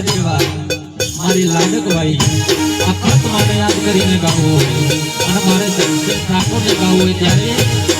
આજે વાત મારી લાડકવાઈ, આ માટે મારે યાદ કરીને ગાવું હોય. અને મારે ઠાકોરને ગાવું હોય ત્યારે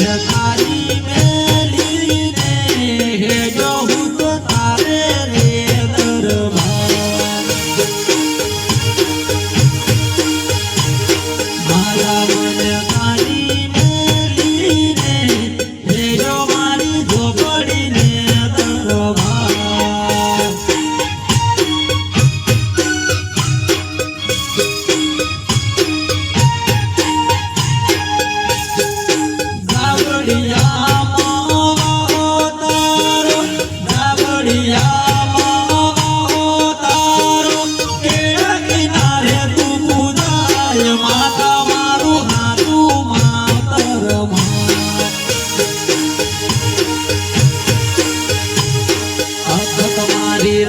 जग તમારી